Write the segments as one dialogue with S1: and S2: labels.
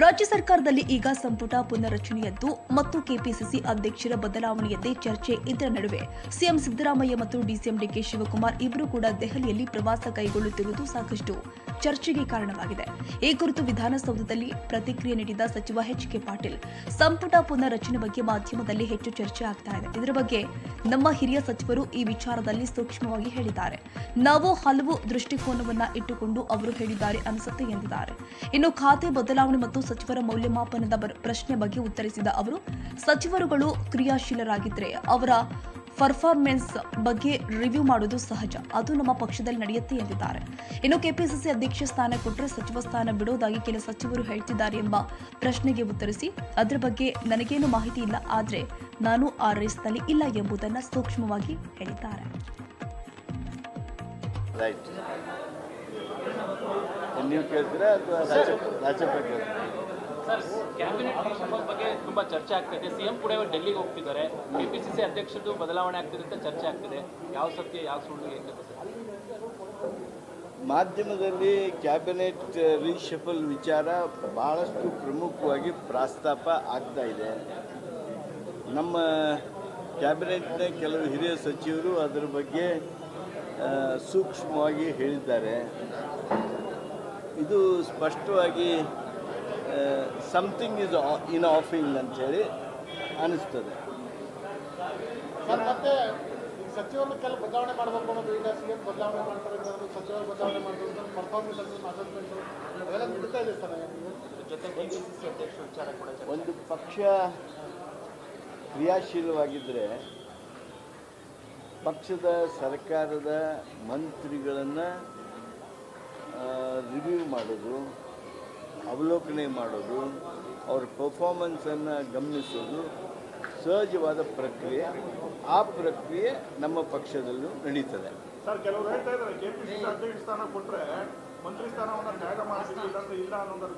S1: ರಾಜ್ಯ ಸರ್ಕಾರದಲ್ಲಿ ಈಗ ಸಂಪುಟ ಪುನರ್ರಚನೆಯದ್ದು ಮತ್ತು ಕೆಪಿಸಿಸಿ ಅಧ್ಯಕ್ಷರ ಬದಲಾವಣೆಯದ್ದೇ ಚರ್ಚೆ ಇದರ ನಡುವೆ. ಸಿಎಂ ಸಿದ್ದರಾಮಯ್ಯ ಮತ್ತು ಡಿಸಿಎಂ ಡಿಕೆ ಶಿವಕುಮಾರ್ ಇಬ್ಬರು ಕೂಡ ದೆಹಲಿಯಲ್ಲಿ ಪ್ರವಾಸ ಕೈಗೊಳ್ಳುತ್ತಿರುವುದು ಸಾಕಷ್ಟು ಚರ್ಚೆಗೆ ಕಾರಣವಾಗಿದೆ. ಈ ಕುರಿತು ವಿಧಾನಸೌಧದಲ್ಲಿ ಪ್ರತಿಕ್ರಿಯೆ ನೀಡಿದ ಸಚಿವ ಎಚ್ ಕೆ ಪಾಟೀಲ್, ಸಂಪುಟ ಪುನರ್ರಚನೆ ಬಗ್ಗೆ ಮಾಧ್ಯಮದಲ್ಲಿ ಹೆಚ್ಚು ಚರ್ಚೆ ಆಗ್ತಾ ಇದೆ. ಇದರ ಬಗ್ಗೆ ನಮ್ಮ ಹಿರಿಯ ಸಚಿವರು ಈ ವಿಚಾರದಲ್ಲಿ ಸೂಕ್ಷ್ಮವಾಗಿ ಹೇಳಿದ್ದಾರೆ. ನಾವು ಹಲವು ದೃಷ್ಟಿಕೋನವನ್ನ ಇಟ್ಟುಕೊಂಡು ಅವರು ಹೇಳಿದ್ದಾರೆ ಅನಿಸುತ್ತೆ ಎಂದಿದ್ದಾರೆ. ಇನ್ನು ಖಾತೆ ಬದಲಾವಣೆ ಮತ್ತು ಸಚಿವರ ಮೌಲ್ಯಮಾಪನದ ಪ್ರಶ್ನೆ ಬಗ್ಗೆ ಉತ್ತರಿಸಿದ ಅವರು, ಸಚಿವರುಗಳು ಕ್ರಿಯಾಶೀಲರಾಗಿದ್ದರೆ ಅವರ ಪರ್ಫಾರ್ಮೆನ್ಸ್ ಬಗ್ಗೆ ರಿವ್ಯೂ ಮಾಡುವುದು ಸಹಜ. ಅದು ನಮ್ಮ ಪಕ್ಷದಲ್ಲಿ ನಡೆಯುತ್ತೆ ಎಂದಿದ್ದಾರೆ. ಇನ್ನು ಕೆಪಿಸಿಸಿ ಅಧ್ಯಕ್ಷ ಸ್ಥಾನ ಕೊಟ್ಟರೆ ಸಚಿವ ಸ್ಥಾನ ಬಿಡೋದಾಗಿ ಕೆಲ ಸಚಿವರು ಹೇಳ್ತಿದ್ದಾರೆ ಎಂಬ ಪ್ರಶ್ನೆಗೆ ಉತ್ತರಿಸಿ, ಅದರ ಬಗ್ಗೆ ನನಗೇನು ಮಾಹಿತಿ ಇಲ್ಲ, ಆದರೆ ನಾನು ಆ ರೇಸ್ನಲ್ಲಿ ಇಲ್ಲ ಎಂಬುದನ್ನು ಸೂಕ್ಷ್ಮವಾಗಿ ಹೇಳಿದ್ದಾರೆ.
S2: ನೀವು ಕೇಳ್ತೀರಾ ಅಥವಾ ರಾಜ್ಯಪಾಲ
S3: ಸರ್ ಕ್ಯಾಬಿನೆಟ್ ಬಗ್ಗೆ ತುಂಬಾ ಚರ್ಚೆ ಆಗ್ತಿದೆ ಸಿಎಂ ಕೂಡ ಇವರು ಡೆಲ್ಲಿಗೆ ಹೋಗ್ತಿದ್ದಾರೆ. ಕೆಪಿಸಿಸಿ ಅಧ್ಯಕ್ಷರದ್ದು ಬದಲಾವಣೆ ಆಗ್ತಿದೆ ಅಂತ ಚರ್ಚೆ ಆಗ್ತಿದೆ. ಯಾವ ಸತ್ಯ ಯಾವ ಸುಳ್ಳು ಏನ್ ಸರ್?
S2: ಮಾಧ್ಯಮದಲ್ಲಿ ಕ್ಯಾಬಿನೆಟ್ ರೀಶಫಲ್ ವಿಚಾರ ಭಾಳಷ್ಟು ಪ್ರಮುಖವಾಗಿ ಪ್ರಸ್ತಾಪ ಆಗ್ತಾ ಇದೆ. ನಮ್ಮ ಕ್ಯಾಬಿನೆಟ್ನ ಕೆಲವು ಹಿರಿಯ ಸಚಿವರು ಅದರ ಬಗ್ಗೆ ಸೂಕ್ಷ್ಮವಾಗಿ ಹೇಳಿದ್ದಾರೆ. ಇದು ಸ್ಪಷ್ಟವಾಗಿ ಸಮಥಿಂಗ್ ಇಸ್ ಇನ್ ಆಫಿಂಗ್ ಅಂಥೇಳಿ ಅನಿಸ್ತದೆ.
S4: ಸರ್ ಮತ್ತೆ ಸಚಿವರು ಕೆಲವು ಬದಲಾವಣೆ ಮಾಡಬೇಕು ಅನ್ನೋದು ಈಗ ಸಿ ಎಂ ಬದಲಾವಣೆ ಮಾಡ್ತಾರೆ ಸಚಿವರು ಬದಲಾವಣೆ ಮಾಡೋದು ಪರ್ಫಾರ್ಮೆನ್ಸ್ ಅನ್ನೋದು ಅಸೆಸ್ಮೆಂಟ್ ಅವೆಲ್ಲ ನಡೀತಾ ಇದೆ ಸರ್
S3: ಜೊತೆ ಕೆಪಿಸಿಸಿ ಅಧ್ಯಕ್ಷರ ವಿಚಾರ ಕೂಡ
S2: ಒಂದು ಪಕ್ಷ ಕ್ರಿಯಾಶೀಲವಾಗಿದ್ದರೆ ಪಕ್ಷದ ಸರ್ಕಾರದ ಮಂತ್ರಿಗಳನ್ನು ರಿವ್ಯೂ ಮಾಡೋದು ಅವಲೋಕನೆ ಮಾಡೋದು ಅವ್ರ ಪರ್ಫಾರ್ಮೆನ್ಸನ್ನು ಗಮನಿಸೋದು ಸಹಜವಾದ ಪ್ರಕ್ರಿಯೆ. ಆ ಪ್ರಕ್ರಿಯೆ ನಮ್ಮ ಪಕ್ಷದಲ್ಲೂ ನಡೀತದೆ.
S4: ಸರ್ ಕೆಲವರು ಹೇಳ್ತಾ ಇದ್ದಾರೆ ಕೆ ಪಿ ಸಿ ಸಿ ಅಧ್ಯಕ್ಷ ಸ್ಥಾನ ಕೊಟ್ಟರೆ ಮಂತ್ರಿ ಸ್ಥಾನವನ್ನು ತ್ಯಾಗ ಮಾಡ್ತೀವಿ ಇಲ್ಲಾಂದ್ರೆ ಇಲ್ಲ ಅನ್ನೋದ್ರ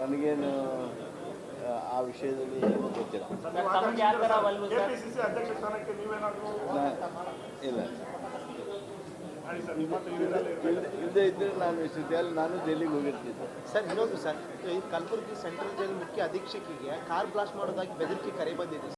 S2: ನನಗೇನು ಆ, ವಿಷಯದಲ್ಲಿ ಏನೂ ಗೊತ್ತಿಲ್ಲ. ಇಲ್ಲ. ಇಲ್ಲದೆ ಇದ್ದರೆ ನಾನು ಇಷ್ಟೊತ್ತಿಗೆ ನಾನು ಜೈಲಿಗೆ ಹೋಗಿರ್ತಿದ್ದೆ
S5: ಸರ್ ಇನ್ನೊಂದು ಸರ್ ಈ ಕಲಬುರಗಿ ಸೆಂಟ್ರಲ್ ಜೈಲ್ ಮುಖ್ಯ ಅಧೀಕ್ಷಕಿಗೆ ಕಾರ್ ಬ್ಲಾಸ್ಟ್ ಮಾಡೋದಾಗಿ ಬೆದರಿಕೆ ಕರೆ ಬಂದಿದೆ.